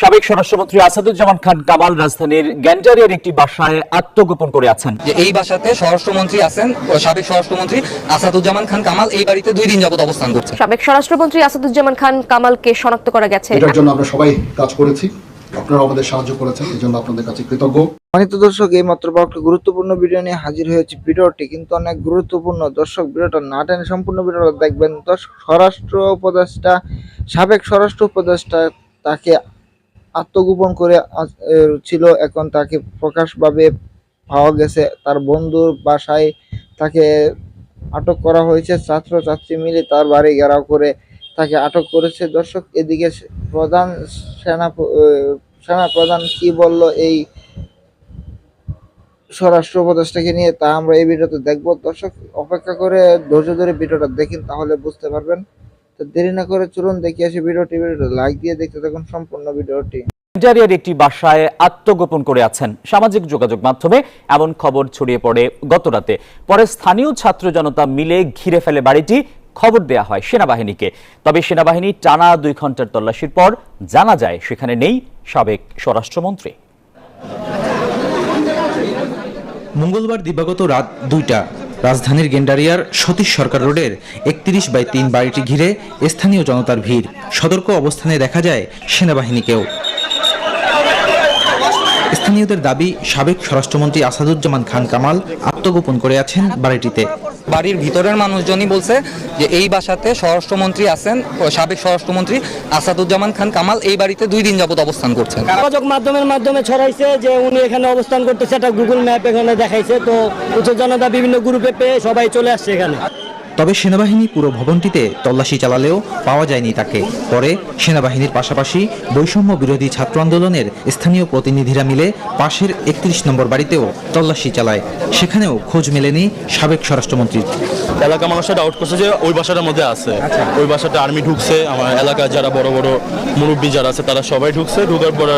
সাবেক স্বরাষ্ট্রমন্ত্রী আসাদুজ্জামান খান কামাল রাজধানীর গ্যান্টারিয়ার একটি বাসায় আত্মগোপন করে আছেন। যে এই বাসাতে স্বরাষ্ট্রমন্ত্রী আছেন সাবেক স্বরাষ্ট্রমন্ত্রী আসাদুজ্জামান খান কামাল এই বাড়িতে দুই দিন যাবত অবস্থান করছেন। সাবেক স্বরাষ্ট্রমন্ত্রী আসাদুজ্জামান খান কামালকে শনাক্ত করা গেছে। এটার জন্য আমরা সবাই কাজ করেছি। আপনারা আমাদের সাহায্য করেছেন এই জন্য আপনাদের কাছে কৃতজ্ঞ। সম্মানিত দর্শক এই মাত্র একটা গুরুত্বপূর্ণ ভিডিও নিয়ে হাজির হয়েছে ভিডিওটি কিন্তু অনেক গুরুত্বপূর্ণ। দর্শক ভিডিওটা না টেনে সম্পূর্ণ ভিডিওটা দেখবেন। দর্শক স্বরাষ্ট্র উপদেষ্টা সাবেক স্বরাষ্ট্র উপদেষ্টা তাকে আত্মগোপন করে ছিল। এখন তাকে প্রকাশভাবে পাওয়া গেছে। তার বন্ধুর বাসায় তাকে আটক করা হয়েছে। ছাত্র ছাত্রী মিলে তার বাড়ি ঘেরাও করে তাকে আটক করেছে। দর্শক, এদিকে প্রধান সেনা সেনা প্রধান কি বলল এই স্বরাষ্ট্র উপদেষ্টাকে নিয়ে তা আমরা এই ভিডিওতে দেখব। দর্শক, অপেক্ষা করে ধৈর্য ধরে ভিডিওটা দেখেন, তাহলে বুঝতে পারবেন। তো দেরি না করে চলুন দেখি আসি ভিডিওটি। ভিডিওটা লাইক দিয়ে দেখতে থাকুন সম্পূর্ণ ভিডিওটি। গ্যান্টারিয়ার একটি বাসায় আত্মগোপন করে আছেন সামাজিক যোগাযোগ মাধ্যমে এমন খবর ছড়িয়ে পড়ে গতরাতে। পরে স্থানীয় ছাত্র জনতা মিলে ঘিরে ফেলে বাড়িটি খবর দেয়া হয় সেনাবাহিনীকে। তবে সেনাবাহিনী টানা দুই ঘণ্টার তল্লাশির পর জানা যায় সেখানে নেই সাবেক স্বরাষ্ট্রমন্ত্রী। মঙ্গলবার দিবাগত রাত দুইটা রাজধানীর গেন্ডারিয়ার সতীশ সরকার রোডের একত্রিশ বাই তিন বাড়িটি ঘিরে স্থানীয় জনতার ভিড়। সতর্ক অবস্থানে দেখা যায় সেনাবাহিনীকেও। স্থানীয়দের দাবি, সাবেক স্বরাষ্ট্রমন্ত্রী আসাদুজ্জামান খান কামাল আত্মগোপন করে আছেন বাড়িটিতে। বাড়ির ভিতরের মানুষজনই বলছে যে এই বাসাতে স্বরাষ্ট্রমন্ত্রী আছেন সাবেক স্বরাষ্ট্রমন্ত্রী আসাদুজ্জামান খান কামাল এই বাড়িতে দুই দিন যাবত অবস্থান করছেন। যোগাযোগ মাধ্যমের মাধ্যমে ছড়াইছে যে উনি এখানে অবস্থান করতেছে এটা গুগল ম্যাপ এখানে দেখাইছে, তো উচ্চ জনতা বিভিন্ন গ্রুপে পেয়ে সবাই চলে আসছে এখানে। তবে সেনাবাহিনী পুরো ভবনটিতে তল্লাশি চালালেও পাওয়া যায়নি তাকে। পরে সেনাবাহিনীর পাশাপাশি বৈষম্য বিরোধী ছাত্র আন্দোলনের স্থানীয় প্রতিনিধিরা মিলে পাশের একত্রিশ নম্বর বাড়িতেও তল্লাশি চালায়। সেখানেও খোঁজ মেলেনি সাবেক স্বরাষ্ট্রমন্ত্রীর এলাকা মানুষটা ডাউট করছে যে ওই বাসাটার মধ্যে আছে। ওই বাসাটা আর্মি ঢুকছে আমার এলাকার যারা বড় বড় মুরব্বী যারা আছে তারা সবাই ঢুকছে। ঢুকার পর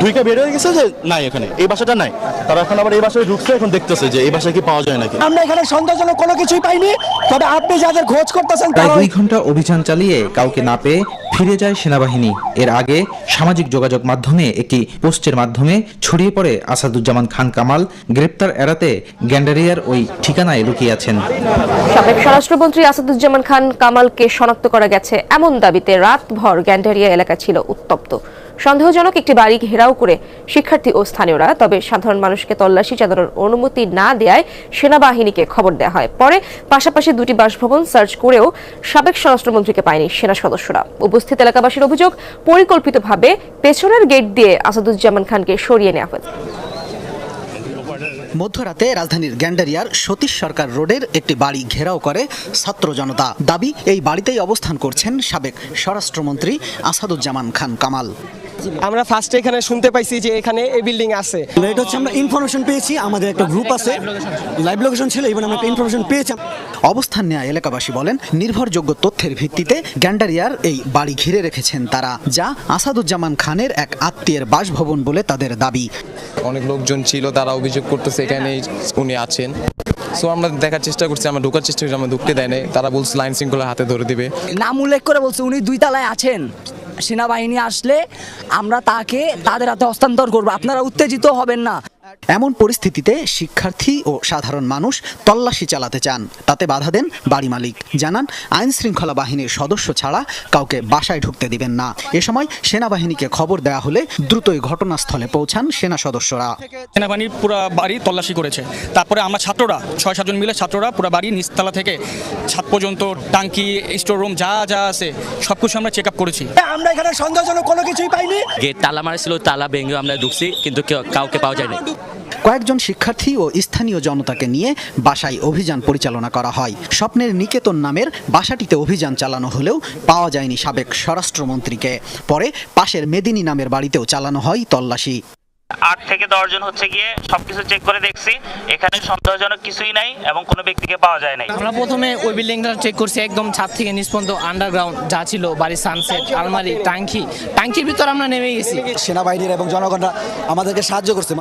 ঢুকে বের হয়ে গেছে যে নাই এখানে এই বাসাটা নাই। তারা এখন আবার এই বাসায় ঢুকছে এখন দেখতেছে যে এই বাসায় কি পাওয়া যায় নাকি। আমরা এখানে সন্দেহজনক কোনো কিছুই পাইনি তবে আপনি যাদের খোঁজ করতেছেন প্রায় দুই ঘণ্টা অভিযান চালিয়ে কাউকে না পেয়ে ফিরে যায় সেনাবাহিনী। এর আগে সামাজিক যোগাযোগ মাধ্যমে একটি পোস্টের মাধ্যমে ছড়িয়ে পড়ে আসাদুজ্জামান খান কামাল গ্রেপ্তার এড়াতে গ্যান্ডারিয়ার ওই ঠিকানায় লুকিয়ে আছেন। সাবেক স্বরাষ্ট্রমন্ত্রী আসাদুজ্জামান খান কামালকে শনাক্ত করা গেছে। এমন দাবিতে রাতভর গ্যান্ডারিয়া এলাকা ছিল উত্তপ্ত। সন্দেহজনক একটি বাড়ি ঘেরাও করে শিক্ষার্থী ও স্থানীয়রা, তবে সাধারণ মানুষকে তল্লাশি চালানোর অনুমতি না দেয়ায় সেনাবাহিনীকে খবর দেওয়া হয়। পরে পাশাপাশি দুটি বাসভবন সার্চ করেও সাবেক স্বরাষ্ট্রমন্ত্রীকে পায়নি সেনা সদস্যরা। উপস্থিত এলাকাবাসীর অভিযোগ, পরিকল্পিতভাবে পেছনের গেট দিয়ে আসাদুজ্জামান খানকে সরিয়ে নেওয়া হয়েছে। মধ্যরাতে রাজধানীর গ্যান্ডারিয়ার সতীশ সরকার রোডের একটি বাড়ি ঘেরাও করে ছাত্র জনতা। দাবি, এই বাড়িতেই অবস্থান করছেন সাবেক স্বরাষ্ট্রমন্ত্রী আসাদুজ্জামান খান কামাল। আমরা ফার্স্টে এখানে শুনতে পাইছি যে এখানে এই বিল্ডিং আছে। এটা হচ্ছে আমরা ইনফরমেশন পেয়েছি আমাদের একটা গ্রুপ আছে। লাইভ লোকেশন ছিল এবং আমরা একটা ইনফরমেশন পেয়েছি। অবস্থান নেওয়া এলাকাবাসী বলেন নির্ভরযোগ্য তথ্যের ভিত্তিতে গ্যান্ডারিয়ার এই বাড়ি ঘিরে রেখেছেন তারা যা আসাদুজ্জামান খানের এক আত্মীয়ের বাসভবন বলে তাদের দাবি। অনেক লোকজন ছিল তারা অভিযোগ করতেছে এখানে উনি আছেন। সো আমরা দেখার চেষ্টা করছি আমরা ঢোকার চেষ্টা করছি আমরা ঢুকতে দেয় নাই। তারা বলছে লাইন শৃঙ্খলা হাতে ধরে দিবে। নাম উল্লেখ করে বলছে উনি দুই তলায় আছেন। সেনাবাহিনী আসলে আমরা তাকে তাদের হাতে হস্তান্তর করব। আপনারা উত্তেজিত হবেন না। এমন পরিস্থিতিতে শিক্ষার্থী ও সাধারণ মানুষ তল্লাশি চালাতে চান। তাতে বাধা দেন বাড়ি মালিক। জানান আইন শৃঙ্খলা বাহিনীর সদস্য ছাড়া কাউকে বাসায় ঢুকতে দিবেন না। এ সময় সেনাবাহিনীকে খবর দেওয়া হলে দ্রুতই ঘটনাস্থলে পৌঁছান সেনা সদস্যরা। সেনাবাহিনীর পুরো বাড়ি তল্লাশি করেছে। তারপরে আমরা ছাত্ররা ছয় সাতজন মিলে ছাত্ররা পুরো বাড়ি নিচতলা থেকে ছাদ পর্যন্ত টাঙ্কি স্টোর রুম যা যা আছে সব কিছু আমরা চেক আপ করেছি আমরা এখানে সন্দেহজনক কোনো কিছুই পাইনি। গেট তালা মারছিল তালা ভেঙে আমরা ঢুকছি কিন্তু কাউকে পাওয়া যায়নি। কয়েকজন শিক্ষার্থী ও স্থানীয় জনতাকে নিয়ে বাসায় অভিযান পরিচালনা করা হয়। স্বপ্নের নিকেতন নামের বাসাটিতে অভিযান চালানো হলেও পাওয়া যায়নি সাবেক স্বরাষ্ট্রমন্ত্রীকে। পরে পাশের মেদিনী নামের বাড়িতেও চালানো হয় তল্লাশি। আট থেকে দশ জন হচ্ছে গিয়ে সবকিছু চেক করে দেখছি। এখানে সন্দেহজনক কিছুই নাই এবং কোনো ব্যক্তিকে পাওয়া যায় নাই। আমরা প্রথমে ওই বিল্ডিংটা চেক করছি একদম ছাদ থেকে পর্যন্ত আন্ডারগ্রাউন্ড যা ছিল বাড়ির সানসেট আলমারি টাঙ্কি টাঙ্কির ভিতর আমরা নেমে গেছি। সেনাবাহিনীর এবং জনগণরা আমাদেরকে সাহায্য করছে।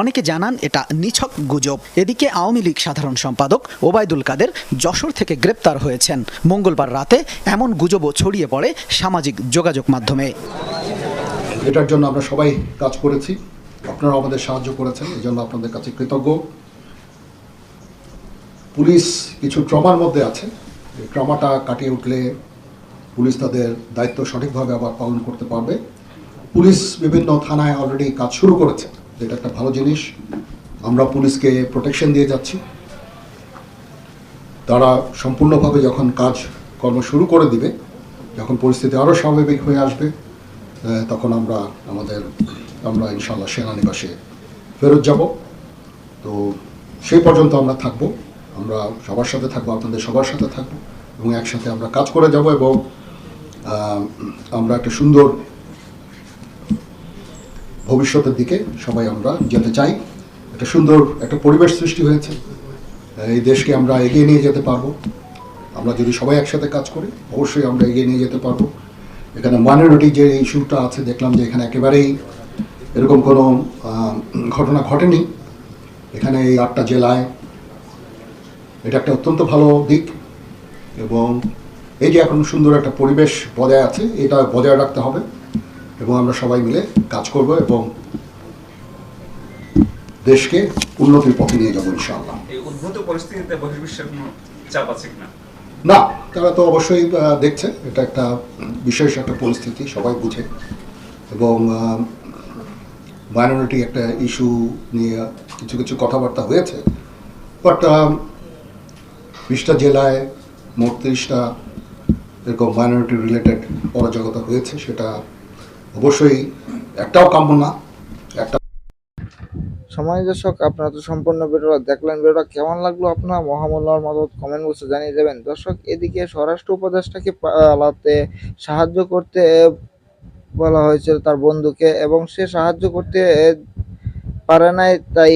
অনেকে জানান এটা নিছক গুজব। এদিকে আওয়ামী লীগ সাধারণ সম্পাদক ওবায়দুল কাদের যশোর থেকে গ্রেপ্তার হয়েছেন। মঙ্গলবার রাতে এমন গুজবও ছড়িয়ে পড়ে সামাজিক যোগাযোগ মাধ্যমে। এটার জন্য আমরা সবাই কাজ করেছি। আপনারা আমাদের সাহায্য করেছেন। এই জন্য আপনাদের কাছে কৃতজ্ঞ। পুলিশ কিছু ট্রমার মধ্যে আছে। ট্রমাটা কাটিয়ে উঠলে পুলিশ তাদের দায়িত্ব সঠিকভাবে আবার পালন করতে পারবে। পুলিশ বিভিন্ন থানায় অলরেডি কাজ শুরু করেছে। এটা একটা ভালো জিনিস। আমরা পুলিশকে প্রোটেকশন দিয়ে যাচ্ছি। তারা সম্পূর্ণভাবে যখন কাজ কর্ম শুরু করে দিবে, যখন পরিস্থিতি আরও স্বাভাবিক হয়ে আসবে তখন আমরা আমাদের, আমরা ইনশাল্লাহ সেনানিবাসে ফেরত যাব। তো সেই পর্যন্ত আমরা থাকব। আমরা সবার সাথে থাকব, আপনাদের সবার সাথে থাকব এবং একসাথে আমরা কাজ করে যাব এবং আমরা একটা সুন্দর ভবিষ্যতের দিকে সবাই আমরা যেতে চাই। একটা সুন্দর একটা পরিবেশ সৃষ্টি হয়েছে। এই দেশকে আমরা এগিয়ে নিয়ে যেতে পারব। আমরা যদি সবাই একসাথে কাজ করি, অবশ্যই আমরা এগিয়ে নিয়ে যেতে পারব। এখানে মাইনরিটি যে ইস্যুটা আছে, দেখলাম যে এখানে একেবারেই এরকম কোনো ঘটনা ঘটেনি। এখানে এই আটটা জেলায় এটা একটা অত্যন্ত ভালো দিক এবং এই যে এখন সুন্দর একটা পরিবেশ বজায় আছে, এটা বজায় রাখতে হবে। এবং আমরা সবাই মিলে কাজ করব এবং দেশকে উন্নতির পথে নিয়ে যাব ইনশাআল্লাহ। পরিস্থিতিতে বহির্বিশ্বের চাপ আছে কিনা? না তারা তো অবশ্যই দেখছে। এটা একটা বিশেষ একটা পরিস্থিতি সবাই বুঝে। এবং মাইনরিটি একটা ইস্যু নিয়ে কিছু কিছু কথাবার্তা হয়েছে। বাট বিশটা জেলায় মোট তিরিশটা এরকম মাইনরিটি রিলেটেড অরাজকতা হয়েছে সেটা অবশ্যই একটাও কাম্য না, একটা সময় দর্শক, আপনারা তো সম্পূর্ণ ভিডিওটা দেখলেন। ভিডিওটা কেমন লাগল আপনার মহামূল্যার মদত কমেন্ট বক্সে জানিয়ে দেবেন। দর্শক, এদিকে স্বরাষ্ট্র উপদেষ্টাকে পালাতে সাহায্য করতে বলা হয়েছিল তার বন্ধুকে এবং সে সাহায্য করতে পারে নাই, তাই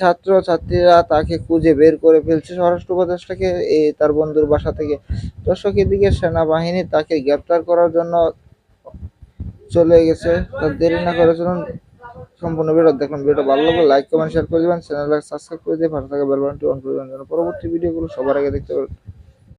ছাত্র ছাত্রীরা তাকে খুঁজে বের করে ফেলছে স্বরাষ্ট্র উপদেষ্টাকে তার বন্ধুর বাসা থেকে। দর্শক, এদিকে সেনাবাহিনী তাকে গ্রেপ্তার করার জন্য চলে গেছে। তার দেরি না করে চলুন, সম্পূর্ণ ভিডিও দেখুন। ভিডিও ভালো লাগলে লাইক কমেন্ট শেয়ার করে দেবেন। চ্যানেলটাকে সাবস্ক্রাইব করে দিয়ে ভালো থাকে বেল বাটনটি অন করে দেবেন। যেন পরবর্তী ভিডিওগুলো সবার আগে দেখতে পারেন।